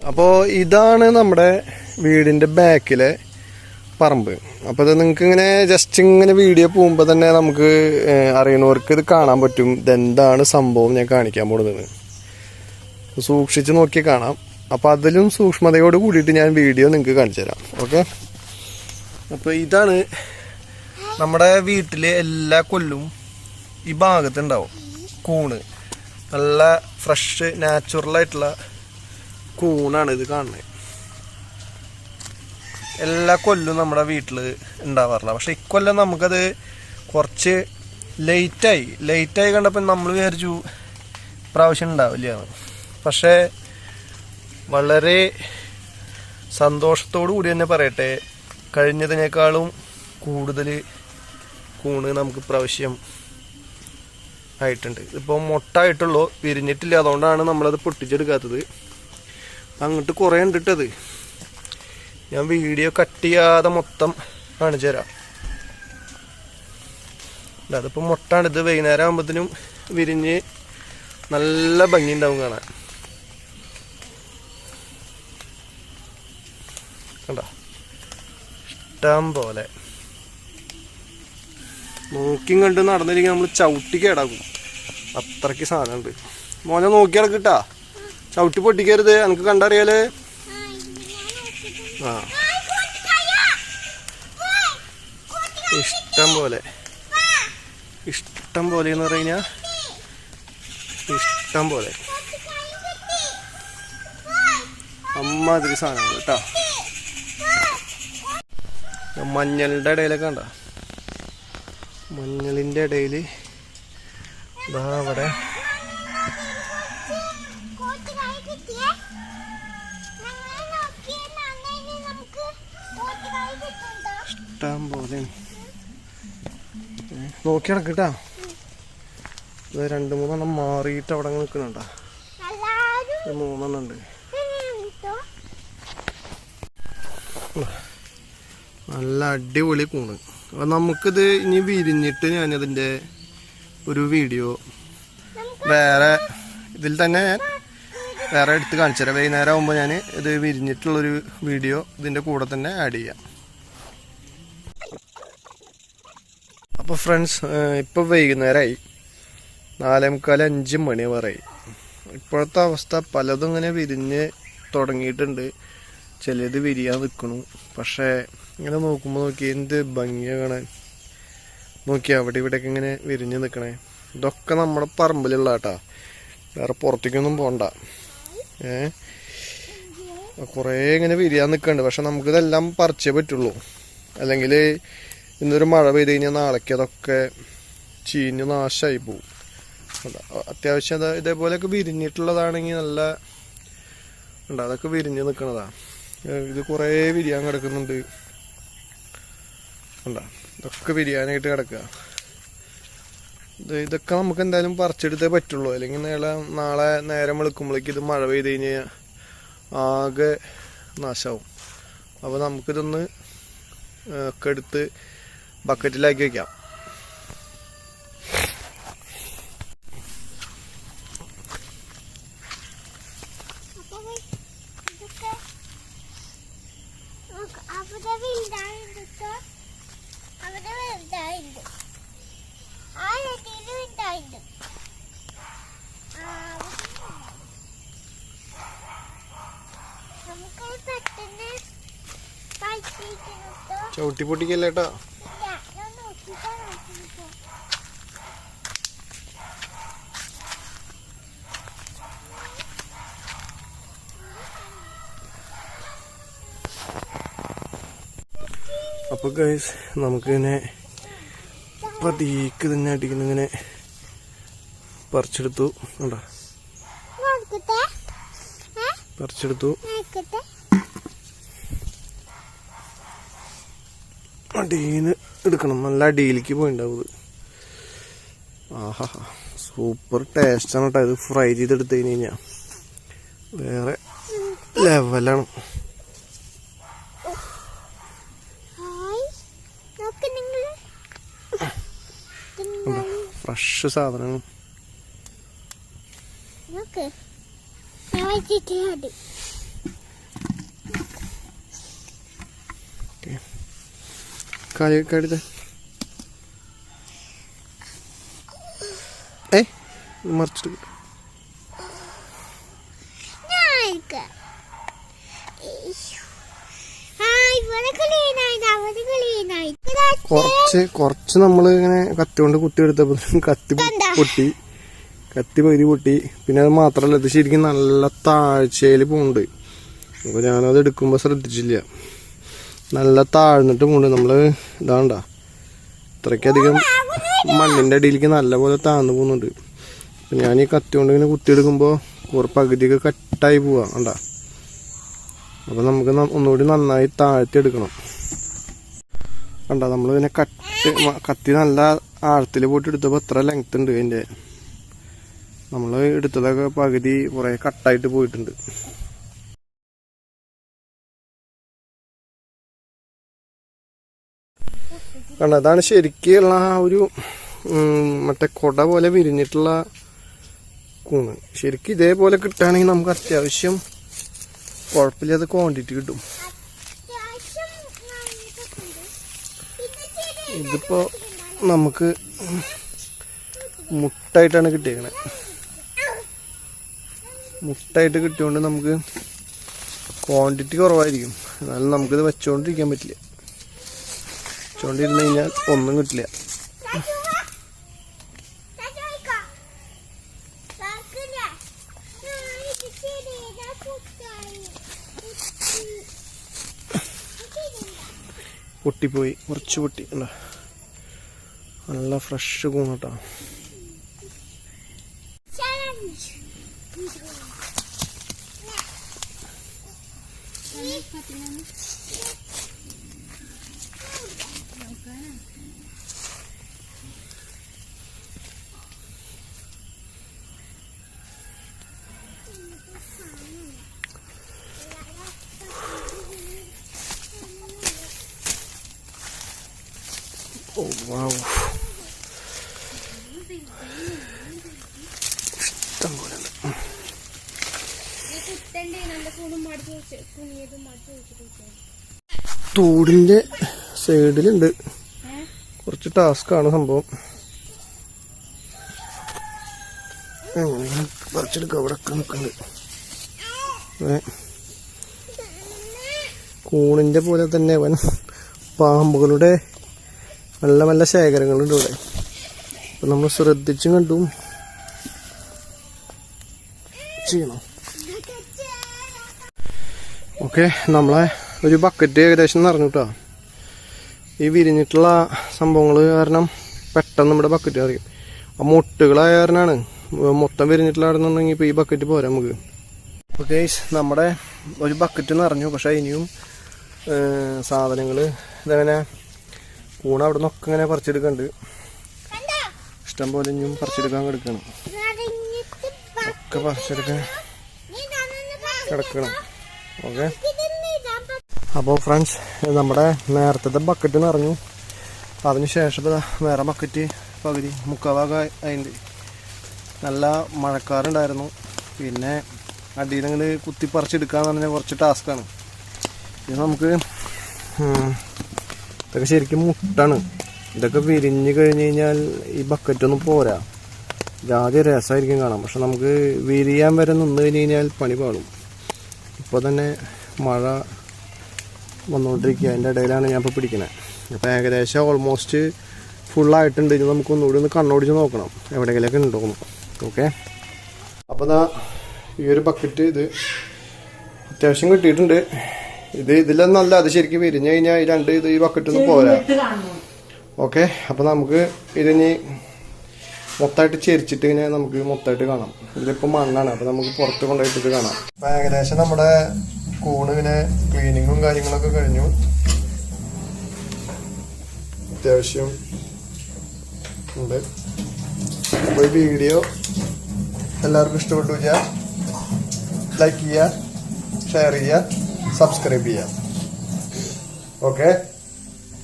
അപ്പോൾ ഇതാണ് നമ്മുടെ വീടിന്റെ ബാക്കിലെ പറമ്പ്. അപ്പോൾ ഇത് നിങ്ങൾക്ക് ഇങ്ങനെ ജസ്റ്റ് ഇങ്ങനെ വീഡിയോ പോകുമ്പോൾ തന്നെ നമുക്ക് അറിയണവർക്ക് ഇത് കാണാൻ പറ്റും. ഇതെന്താണ് സംഭവം ഞാൻ കാണിക്കാൻ പോകുന്നത്. സൂക്ഷിച്ച് നോക്കി കാണാം. അപ്പോൾ അതിലും സൂക്ഷ്മതയോട് കൂടിയിട്ട് ഞാൻ വീഡിയോ നിങ്ങൾക്ക് കാണിച്ചു തരാം. ഓക്കെ അപ്പോൾ ഇതാണ് നമ്മുടെ വീട്ടിലെ എല്ലാ കൊല്ലും ഈ ഭാഗത്തുണ്ടാവും. കൂണ്. നല്ല ഫ്രഷ് നാച്ചുറൽ ആയിട്ടുള്ള കൂണാണ് ഇത് കാണുന്നത് എല്ലാ കൊല്ലും നമ്മുടെ വീട്ടിൽ ഉണ്ടാവാറില്ല. പക്ഷെ ഇക്കൊല്ലം നമുക്കത് കുറച്ച് ലേറ്റായി. ലേറ്റായി കണ്ടപ്പോൾ നമ്മൾ വിചാരിച്ചു പ്രാവശ്യം ഉണ്ടാവില്ല പക്ഷേ വളരെ സന്തോഷത്തോടു കൂടി തന്നെ പറയട്ടെ കഴിഞ്ഞതിനേക്കാളും കൂടുതൽ കൂണ് നമുക്ക് പ്രാവശ്യം ആയിട്ടുണ്ട്. ഇപ്പോൾ മൊട്ടായിട്ടുള്ളൂ വിരിഞ്ഞിട്ടില്ല. അതുകൊണ്ടാണ് നമ്മളത് പൊട്ടിച്ചെടുക്കാത്തത്. അങ്ങോട്ട് കുറേ ഉണ്ടിട്ടത്. ഞാൻ വീഡിയോ കട്ട് ചെയ്യാതെ മൊത്തം കാണിച്ചു തരാം. അതിപ്പോൾ മുട്ടാണ്. ഇത് വൈകുന്നേരം ആകുമ്പോഴത്തേനും വിരിഞ്ഞ് നല്ല ഭംഗി ഉണ്ടാവും കാണാൻ. കണ്ടോ? ഇഷ്ടം പോലെ. നോക്കിയും കണ്ട് നടന്നില്ലെങ്കിൽ നമ്മൾ ചവിട്ടി കേടാക്കും. അത്രയ്ക്ക് സാധനമുണ്ട്. മോനെ നോക്കിയാൽ കിട്ടാ ചവിട്ടി പൊട്ടിക്കരുത്. എനിക്ക് കണ്ടറിയാലേ? ആ. ഇഷ്ടം പോലെ. ഇഷ്ടം പോലെ എന്ന് പറഞ്ഞു കഴിഞ്ഞാൽ ഇഷ്ടം പോലെ. അമ്മാതിരി സാധനങ്ങൾ കേട്ടോ. മഞ്ഞളിന്റെ ഇടയിലൊക്കെ കണ്ട? മഞ്ഞളിന്റെ ഇടയിൽ ഇതാ അവിടെ കൂട്ടുകാരി കിട്ടിയേ ഞങ്ങളെ നോക്കിയേ നന്നായി നമുക്ക് കൂട്ടുകാരി ഇഷ്ടം പോലെ നോക്കി നടക്കട്ടാ ഇത് രണ്ട് മൂന്നെണ്ണം മാറിയിട്ട് അവിടെ നിൽക്കുന്നുണ്ടാ? മൂന്നെണ്ണം ഉണ്ട്. നല്ല അടിപൊളി കൂണ്. അപ്പൊ നമുക്കിത് ഇനി വിരിഞ്ഞിട്ട് ഞാനതിന്റെ ഒരു വീഡിയോ വേറെ ഇതിൽ തന്നെ ഞാൻ വേറെ എടുത്ത് കാണിച്ചു തരാം വൈകുന്നേരം ആകുമ്പോൾ ഞാൻ ഇത് വിരിഞ്ഞിട്ടുള്ളൊരു വീഡിയോ ഇതിന്റെ കൂടെ തന്നെ ആഡ് ചെയ്യാം. അപ്പോൾ ഫ്രണ്ട്സ് ഇപ്പോൾ വൈകുന്നേരമായി നാലേ മുക്കാൽ അഞ്ച് മണി വരെ ഇപ്പോഴത്തെ അവസ്ഥ പലതും ഇങ്ങനെ വിരിഞ്ഞ് തുടങ്ങിയിട്ടുണ്ട്. ചിലത് വിരിയാൻ നിൽക്കണു പക്ഷേ ഇങ്ങനെ നോക്കുമ്പോൾ നോക്കി എന്ത് ഭംഗിയാണ് നോക്കി അവിടെ ഇവിടെയൊക്കെ ഇങ്ങനെ വിരിഞ്ഞ് നിൽക്കണേ ഇതൊക്കെ നമ്മുടെ പറമ്പിലുള്ള കേട്ടാ വേറെ പുറത്തേക്കൊന്നും പോണ്ട. ഏ? കുറേ ഇങ്ങനെ വിരിയാൻ നിൽക്കുന്നുണ്ട് പക്ഷെ നമുക്കിതെല്ലാം പറിച്ചേ പറ്റുള്ളൂ. അല്ലെങ്കിൽ ഇന്നൊരു മഴ പെയ്ത് കഴിഞ്ഞാൽ നാളേക്ക് അതൊക്കെ ചീഞ്ഞ് നാശമായി പോവും. അതാ, അത്യാവശ്യം അതാ ഇതേപോലെയൊക്കെ വിരിഞ്ഞിട്ടുള്ളതാണെങ്കിൽ നല്ല ഉണ്ട് അതൊക്കെ വിരിഞ്ഞ് നിൽക്കണതാണ് ഇത് കുറേ വിരിയാൻ കിടക്കുന്നുണ്ട്. ഉണ്ടാ ഇതൊക്കെ വിരിയാനായിട്ട് കിടക്കുക ഇത് ഇതൊക്കെ നമുക്ക് എന്തായാലും പറിച്ചെടുത്തേ പറ്റുള്ളൂ. അല്ലെങ്കിൽ നാളെ നാളെ നേരം വെളുക്കുമ്പോഴേക്ക് ഇത് മഴ പെയ്ത് കഴിഞ്ഞാൽ ആകെ നാശമാവും അപ്പോൾ നമുക്കിതൊന്ന് ഒക്കെ എടുത്ത് ബക്കറ്റിലാക്കി വെക്കാം. ചവിട്ടി പൊട്ടിക്കല്ലേ കേട്ടോ ഇല്ല, ഞാൻ നോക്കിയിട്ടാ നോക്കിയിട്ട്. അപ്പോൾ ഗൈസ് നമുക്കിങ്ങനെ പതിക്ക് തന്നെ അടിക്കുന്ന ഇങ്ങനെ പറിച്ചെടുത്തു? പറിച്ചെടുത്തു. അടീന്ന് എടുക്കണം. നല്ല അടിയിലേക്ക് പോയിണ്ടാവും ഇത് ആഹാ. സൂപ്പർ ടേസ്റ്റാണ് കേട്ടോ ഇത്. ഫ്രൈ ചെയ്തെടുത്തു കഴിഞ്ഞ്. കഴിഞ്ഞാൽ വേറെ ലെവലാണ് ഫ്രഷ് സാധനമാണ് നോക്ക് ഞാൻ വെച്ചിട്ട് മതി കാലി കഴുത ഏ മറിച്ചിട്ട് ഞാനിക്ക്. ആ, ഇവിടെ clean ആയി, അവിടെ clean ആയി. ഏ? അച്ഛൻ കുറച്ച് കുറച്ച് നമ്മൾ ഇങ്ങനെ കത്തി കൊണ്ട് കുത്തി എടുത്തപ്പോൾ കത്തി പൊട്ടി. കത്തി പകുതി പൊട്ടി. പിന്നെ അത് മാത്രമല്ല ഇത് ശരിക്കും നല്ല താഴ്ചയിൽ പോകുന്നുണ്ട് അപ്പോൾ ഞാനത് എടുക്കുമ്പോൾ ശ്രദ്ധിച്ചില്ല. നല്ല താഴ്ന്നിട്ട് പോകുന്നുണ്ട് നമ്മൾ ഇതാണ്ട. ഇത്രയ്ക്കധികം മണ്ണിന്റെ അടിയിലേക്ക് നല്ലപോലെ താഴ്ന്നു പോകുന്നുണ്ട്. ഞാൻ ഈ കത്തി കൊണ്ട് ഇങ്ങനെ കുത്തിയെടുക്കുമ്പോൾ കുറേ പകുതിയൊക്കെ കട്ടായി പോവാ. കണ്ടാ? അപ്പം നമുക്ക് ഒന്നുകൂടി നന്നായി താഴ്ത്തി എടുക്കണം കണ്ട? നമ്മൾ പിന്നെ കട്ട് കത്തി നല്ല ആഴത്തിൽ പോയിട്ട് എടുത്തപ്പോൾ എത്ര ലെങ്ത് ഉണ്ട് അതിന്റെ നമ്മൾ എടുത്തതൊക്കെ പകുതി കുറേ കട്ടായിട്ട് പോയിട്ടുണ്ട്. കണ്ട അതാണ് ശരിക്കുള്ള ആ ഒരു മറ്റേ കൊട പോലെ വിരിഞ്ഞിട്ടുള്ള കൂണ്. ശരിക്കും ഇതേപോലെ കിട്ടുകയാണെങ്കിൽ നമുക്ക് അത്യാവശ്യം കുഴപ്പമില്ലാത്ത ക്വാണ്ടിറ്റി കിട്ടും. ഇതിപ്പോ നമുക്ക് മുട്ടായിട്ടാണ് കിട്ടിയേക്കണേ. മുട്ടായിട്ട് കിട്ടിയോണ്ട് നമുക്ക് ക്വാണ്ടിറ്റി കുറവായിരിക്കും. എന്നാലും നമുക്കിത് വെച്ചോണ്ടിരിക്കാൻ പറ്റില്ല. വെച്ചോണ്ടിരുന്ന് കഴിഞ്ഞാൽ ഒന്നും കിട്ടില്ല. പൊട്ടിപ്പോയി കുറച്ച് പൊട്ടി കണ്ടോ? നല്ല ഫ്രഷ് കൂണട്ടോ Thank ഓ വാവ് ഇഷ്ടം പോലെ ഉണ്ട് തോടിന്റെ സൈഡിലുണ്ട്. കുറച്ച് ടാസ്ക്കാണ് സംഭവം. നിൽക്കുന്നുണ്ട്. കൂണിന്റെ പോലെ തന്നെ അവൻ പാമ്പുകളുടെ നല്ല നല്ല ശേഖരങ്ങളുണ്ട് ഇവിടെ. അപ്പൊ നമ്മൾ ശ്രദ്ധിച്ചും കണ്ടും ചെയ്യണം. ഓക്കെ നമ്മളെ ഒരു ബക്കറ്റ് ഏകദേശം നിറഞ്ഞു കേട്ടോ ഈ വിരിഞ്ഞിട്ടുള്ള സംഭവങ്ങൾ കാരണം പെട്ടെന്ന് നമ്മുടെ ബക്കറ്റ് അറിയും ആ മുട്ടുകളായ കാരണമാണ് മൊത്തം വിരിഞ്ഞിട്ടുള്ളതാണെന്നുണ്ടെങ്കിൽ ഇപ്പോൾ ഈ ബക്കറ്റ് പോരാ നമുക്ക്. ഓക്കെ നമ്മുടെ ഒരു ബക്കറ്റ് നിറഞ്ഞു. പക്ഷേ ഇനിയും സാധനങ്ങൾ ഇതങ്ങനെ കൂണ അവിടെ നിന്നൊക്കെ ഇങ്ങനെ പറിച്ചെടുക്കുന്നുണ്ട്? ഇഷ്ടം പോലെ ഇനിയും പറിച്ചെടുക്കാൻ കിടക്കണം. ഒക്കെ പറിച്ചെടുക്കാൻ കിടക്കണം. ഓക്കെ. അപ്പോൾ ഫ്രണ്ട്സ് നമ്മുടെ നേരത്തെ ബക്കറ്റ് നിറഞ്ഞു അതിന് ശേഷം വേറെ ബക്കറ്റ് പകുതി മുക്കാഭാഗം അതിന്റെ നല്ല മഴക്കാറുണ്ടായിരുന്നു. പിന്നെ അടിയിൽ നിങ്ങൾ കുത്തിപ്പറിച്ചെടുക്കാന്ന് പറഞ്ഞാൽ കുറച്ച് ടാസ്ക്കാണ് ഇത് നമുക്ക് ഇതൊക്കെ ശരിക്കും മുട്ടാണ്. ഇതൊക്കെ വിരിഞ്ഞ് കഴിഞ്ഞ് കഴിഞ്ഞാൽ ഈ ബക്കറ്റൊന്നും പോരാ. ജാതി രസമായിരിക്കും കാണാം പക്ഷെ നമുക്ക് വിരിയാൻ വരെ നിന്ന് കഴിഞ്ഞ് കഴിഞ്ഞാൽ പണി പാടും ഇപ്പോൾ തന്നെ മഴ വന്നുകൊണ്ടിരിക്കുക അതിന്റെ ഇടയിലാണ് ഞാൻ ഇപ്പോൾ പിടിക്കുന്നത് അപ്പോൾ ഏകദേശം ഓൾമോസ്റ്റ് ഫുള്ളായിട്ടുണ്ട് ഇനി നമുക്ക് ഒന്നുകൂടി ഒന്ന് കണ്ണോടിച്ച് നോക്കണം. എവിടെയെങ്കിലൊക്കെ ഉണ്ടോ ഓക്കെ അപ്പോൾ ദാ ഈ ഒരു ബക്കറ്റ് ഇത് അത്യാവശ്യം കിട്ടിയിട്ടുണ്ട്. ഇത് ഇതിലൊന്നല്ല അത് ശരിക്കും വിരിഞ്ഞു കഴിഞ്ഞാൽ ഈ രണ്ട് ഇത് ഈ ബക്കറ്റ് നിന്ന് പോരാ. ഓക്കെ അപ്പോൾ നമുക്ക് ഇതിനി മൊത്തമായിട്ട് ചെരിച്ചിട്ട് കഴിഞ്ഞാൽ നമുക്ക് മൊത്തമായിട്ട് കാണാം. ഇതിലിപ്പോൾ മണ്ണാണ് അപ്പോൾ നമുക്ക് പുറത്ത് കൊണ്ടുപോയിട്ട് കാണാം. അപ്പോൾ ഏകദേശം നമ്മുടെ കൂണ് പിന്നെ ക്ലീനിങ്ങും കാര്യങ്ങളൊക്കെ കഴിഞ്ഞു. അത്യാവശ്യം ഉണ്ട്. അപ്പോൾ ഈ വീഡിയോ എല്ലാവർക്കും ഇഷ്ടപ്പെട്ടു വെച്ചാൽ ലൈക്ക് ചെയ്യുക ഷെയർ ചെയ്യുക സബ്സ്ക്രൈബ് ചെയ്യുക. ഓക്കെ